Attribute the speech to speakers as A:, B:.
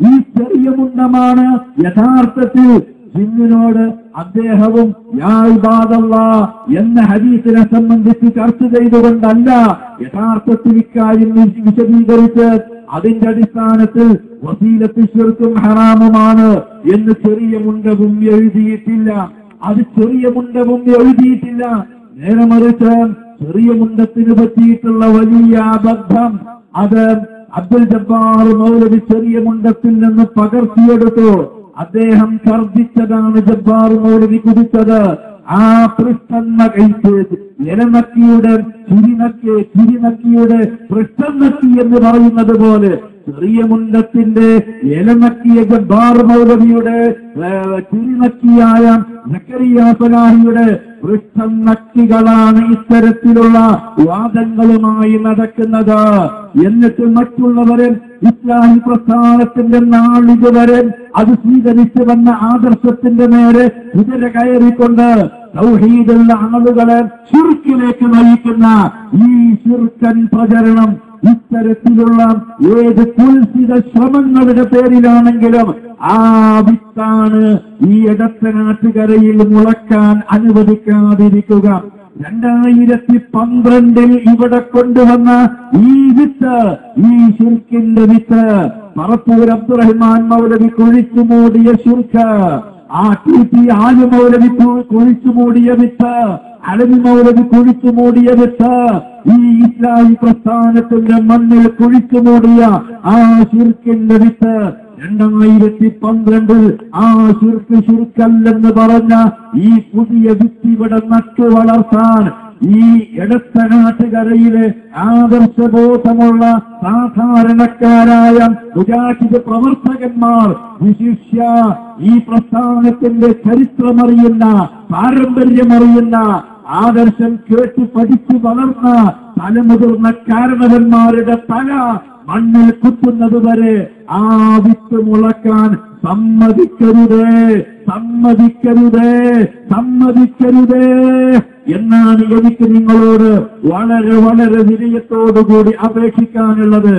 A: ഈ ചെറിയ മുണ്ടമാണ് യഥാർത്ഥത്തിൽ ജിന്നിനോട് അദ്ദേഹവും എന്ന ഹദീസിനെ സംബന്ധിച്ച് ചർച്ച ചെയ്തുകൊണ്ടല്ല യഥാർത്ഥത്തിൽ ഇക്കാര്യം വിശ- വിശദീകരിച്ച് അതിന്റെ അടിസ്ഥാനത്തിൽ വസീലത്ത് ശിർക്കും ഹറാമുമാണ് എന്ന് ചെറിയ മുണ്ടവും എഴുതിയിട്ടില്ല. അത് ചെറിയ മുണ്ടവും എഴുതിയിട്ടില്ല. നേരെ മറിച്ച് ചെറിയ മുണ്ടത്തിന് പറ്റിയിട്ടുള്ള വലിയ അബദ്ധം. അത് അബ്ദുൽ ജബ്ബാർ മൗലവി ചെറിയ മുണ്ടത്തിൽ നിന്ന് പകർത്തിയെടുത്തു. അദ്ദേഹം ഛർദിച്ചതാണ് ജബ്ബാർ മൗലവി കുതിച്ചത് ആ കഴിച്ച് ഇലനക്കിയുടെ ചിരിനക്കി ചിരിനക്കിയുടെ പൃഷ്ഠന്നക്കി എന്ന് പറയുന്നത് പോലെ ചെറിയ മുണ്ടത്തിന്റെ ഇലനക്കിയ ജബ്ബാർ മൗലവിയുടെ ചിരിനക്കിയായ സലാഹിയുടെ പൃഷ്ഠം നക്കികളാണ് ഇത്തരത്തിലുള്ള വാദങ്ങളുമായി നടക്കുന്നത്. എന്നിട്ട് മറ്റുള്ളവരെ ഇസ്ലാഹി പ്രസ്ഥാനത്തിന്റെ നാളിതുവരെ അത് സ്വീകരിച്ചു വന്ന ആദർശത്തിന്റെ നേരെ കുതിര കയറിക്കൊണ്ട് സൗഹീദുള്ള ആളുകളെ ചുരുക്കിലേക്ക് നയിക്കുന്ന ഈ ചുരുക്കൻ പ്രചരണം ഇത്തരത്തിലുള്ള ഏത് കുൽസിത ശ്രമങ്ങളുടെ പേരിലാണെങ്കിലും ആ വിത്താണ് ഈ ഇടത്തനാട്ടുകരയിൽ മുളക്കാൻ അനുവദിക്കാതിരിക്കുക. രണ്ടായിരത്തി പന്ത്രണ്ടിൽ ഇവിടെ കൊണ്ടുവന്ന ഈ വിത്ത് ഈ ശുർക്കിന്റെ വിത്ത് പറപ്പൂർ അബ്ദുറഹ്മാൻ മൗലവി കുഴിച്ചു മൂടിയ ശുർക്ക് ആ ടി പി ആലു മൗലവി കുഴിച്ചു മൂടിയ വിത്ത് അലവി മൗലവി കുഴിച്ചു മൂടിയ ഈ ഇസ്ലാമി പ്രസ്ഥാനത്തിന്റെ മണ്ണിൽ കുഴിച്ചു മൂടിയ ആ ശുർക്കിന്റെ വിത്ത് രണ്ടായിരത്തി പന്ത്രണ്ടിൽ ആ ശുർക്ക് ശുർക്കല്ലെന്ന് പറഞ്ഞ ഈ പുതിയ വിത്ത് ഇവിടെ നട്ടു വളർത്താൻ ഈ എടുത്ത നാട്ടുകരയിലെ ആദർശബോധമുള്ള സാധാരണക്കാരായ മുജാഹിദ് പ്രവർത്തകന്മാർ വിശിഷ്യ ഈ പ്രസ്ഥാനത്തിന്റെ ചരിത്രമറിയുന്ന പാരമ്പര്യമറിയുന്ന ആദർശം കേട്ട് പഠിച്ചു വളർന്ന തലമുതിർന്ന കാരണവന്മാരുടെ തല മണ്ണിൽ കുത്തുന്നത് വരെ ആ വിത്ത് മുളക്കാൻ സമ്മതിക്കരുതേ സമ്മതിക്കരുതേ സമ്മതിക്കരുതേ എന്നാണ് എനിക്ക് നിങ്ങളോട് വളരെ വളരെ വിനയത്തോടുകൂടി അപേക്ഷിക്കാനുള്ളത്.